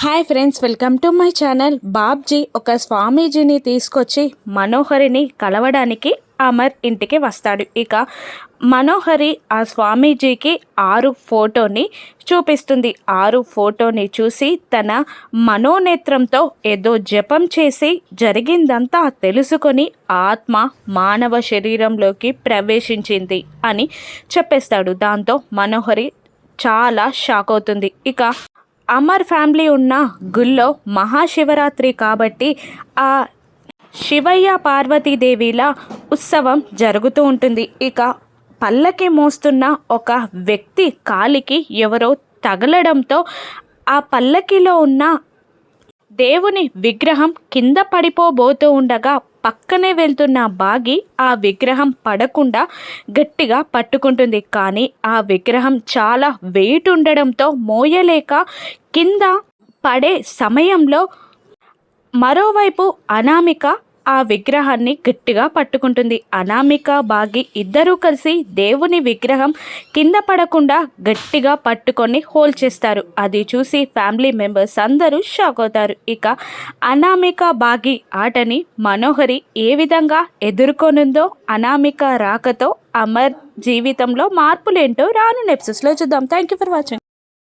Hi friends welcome to my channel Babji ఒక స్వామీజీని తీసుకొచ్చి మనోహరిని కలవడానికి అమర్ ఇంటికి వస్తాడు. ఇక మనోహరి ఆ స్వామీజీకి ఆరు ఫోటోని చూపిస్తుంది. ఆరు ఫోటోని చూసి తన మనోనేత్రంతో ఏదో జపం చేసి జరిగిందంతా తెలుసుకొని ఆత్మ మానవ శరీరంలోకి ప్రవేశించింది అని చెప్పేస్తాడు. దాంతో మనోహరి చాలా షాక్ అవుతుంది. ఇక అమర్ ఫ్యామిలీ ఉన్న గుళ్ళో మహాశివరాత్రి కాబట్టి ఆ శివయ్య పార్వతీదేవిల ఉత్సవం జరుగుతూ ఉంటుంది. ఇక పల్లకి మోస్తున్న ఒక వ్యక్తి కాలికి ఎవరో తగలడంతో ఆ పల్లకిలో ఉన్న దేవుని విగ్రహం కింద పడిపోబోతూ ఉండగా పక్కనే వెళ్తున్న బాగి ఆ విగ్రహం పడకుండా గట్టిగా పట్టుకుంటుంది. కానీ ఆ విగ్రహం చాలా వెయిట్ ఉండడంతో మోయలేక కింద పడే సమయంలో మరోవైపు అనామిక ఆ విగ్రహాన్ని గట్టిగా పట్టుకుంటుంది. అనామిక బాగి ఇద్దరూ కలిసి దేవుని విగ్రహం కింద పడకుండా గట్టిగా పట్టుకొని హోల్ చేస్తారు. అది చూసి ఫ్యామిలీ మెంబర్స్ అందరూ షాక్ అవుతారు. ఇక అనామిక బాగి ఆటని మనోహరి ఏ విధంగా ఎదుర్కొనుందో అనామిక రాకతో అమర్ జీవితంలో మార్పులేంటో రాను నెప్సెస్లో చూద్దాం. Thank you for watching